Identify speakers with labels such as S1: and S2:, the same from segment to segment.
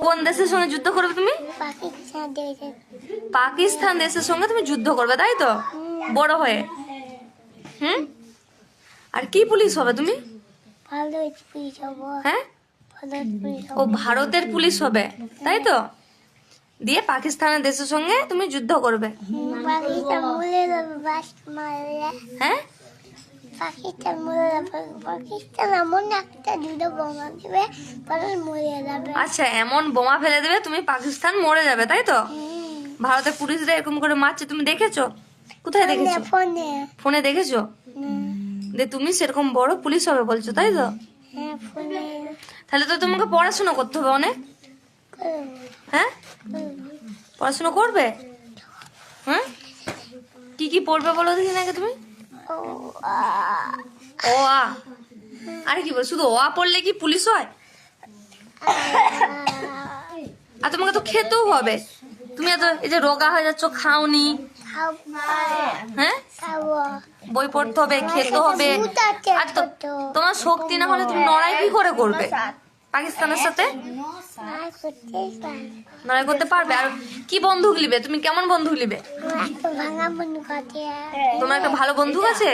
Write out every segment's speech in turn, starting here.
S1: কোন দেশের সঙ্গে যুদ্ধ করবে তুমি?
S2: পাকিস্তান
S1: দেশের সঙ্গে তুমি যুদ্ধ করবে তাই তো? বড় হয়ে। হুম? আর কি পুলিশ হবে তুমি? হ্যাঁ? ও ভারতের পুলিশ হবে তাই তো? দিয়ে পাকিস্তানের দেশের সঙ্গে তুমি যুদ্ধ করবে। হ্যাঁ?
S2: পাকিস্তান মরে যাবে পাকিস্তান এমন একটা দুটো বোমা দেবে পরে মরে যাবে।
S1: আচ্ছা এমন বোমা ফেলে দেবে তুমি পাকিস্তান মরে যাবে তাই তো? ভারতের পুলিশরা এরকম করে মারছে তুমি দেখেছ? কোথায় দেখেছ?
S2: ফোনে।
S1: ফোনে দেখেছ। যে তুমি সেরকম বড় পুলিশ হবে বলছো তাই তো?
S2: হ্যাঁ
S1: তাহলে তো তোমাকে পড়াশোনা করতে হবে অনেক। হ্যাঁ? পড়াশোনা করবে? হ্যাঁ কি কি পড়বে বলো দেখি নাকি তুমি।
S2: ও আ।
S1: আরে কি বল, শুধু ও আ পড়লে কি পুলিশ হয়? আর তোমাকে তো খেতেও হবে। তুমি এত, এই যে রোগা হয়ে যাচ্ছ, খাওনি। হ্যাঁ? বই পড়তে হবে, খেতে হবে। আর তোমার শক্তি না হলে তুমি নড়াই কি করে করবে? পাকিস্তানের সাথে?
S2: আর
S1: লড়াই করতে পারবে। আর কি বন্দুক নিবে তুমি কেমন বন্দুক
S2: বন্দুক আছে
S1: তোমার একটা ভালো বন্দুক আছে?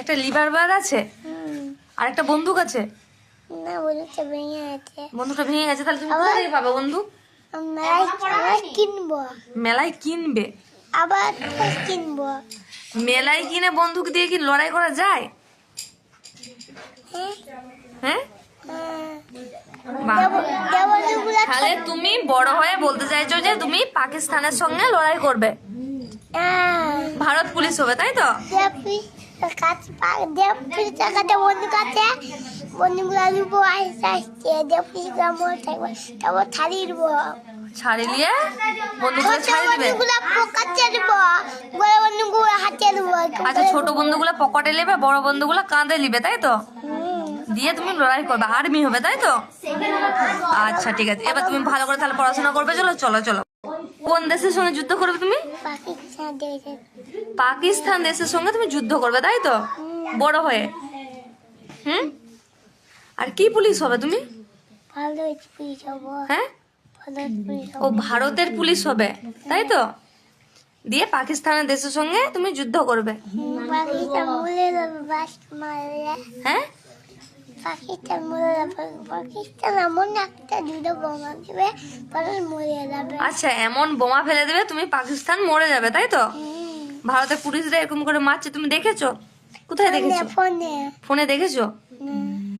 S2: একটা
S1: লিভার বার আছে? আর একটা বন্দুক আছে?
S2: না বন্দুকটা ভেঙে আছে
S1: বন্দুকটা ভেঙে গেছে। তাহলে তুমি কোথা থেকে পাবে বন্দুক
S2: কিনবো
S1: মেলায় কিনবে।
S2: আবার কিনবো।
S1: মেলায় কিনে বন্দুক দিয়ে কি লড়াই করা যায়?
S2: হ্যাঁ?
S1: তাহলে তুমি বড় হয়ে বলতে চাইছো যে তুমি পাকিস্তানের সঙ্গে লড়াই করবে।
S2: হ্যাঁ।
S1: ভারত পুলিশ হবে তাই তো? ছাড়ি ছাড়ি দিবে। আচ্ছা ছোট বন্ধুগুলো পকেটে নেবে বড় বন্ধুগুলো কাঁধে নিবে তাই তো। দিয়ে তুমি লড়াই করবে আর্মি হবে তাই তো? আচ্ছা ঠিক আছে। এবার তুমি ভালো করে তাহলে পড়াশোনা করবে চলো চলো চলো। কোন দেশের সঙ্গে যুদ্ধ করবে তুমি?
S2: পাকিস্তান
S1: দেশের সঙ্গে তুমি যুদ্ধ করবে তাই তো? বড় হয়ে। হুম? আর কি পুলিশ হবে তুমি? হ্যাঁ? ও ভারতের পুলিশ হবে তাই তো? দিয়ে পাকিস্তানের দেশের সঙ্গে তুমি যুদ্ধ করবে। হ্যাঁ?
S2: মরে যাবে। পাকিস্তান এমন একটা দুটো বোমা দেবে মরে যাবে।
S1: আচ্ছা এমন বোমা ফেলে দেবে তুমি পাকিস্তান মরে যাবে তাই তো? ভারতের পুলিশরা এরকম করে মারছে তুমি দেখেছ? কোথায় দেখেছ?
S2: ফোনে।
S1: ফোনে দেখেছ?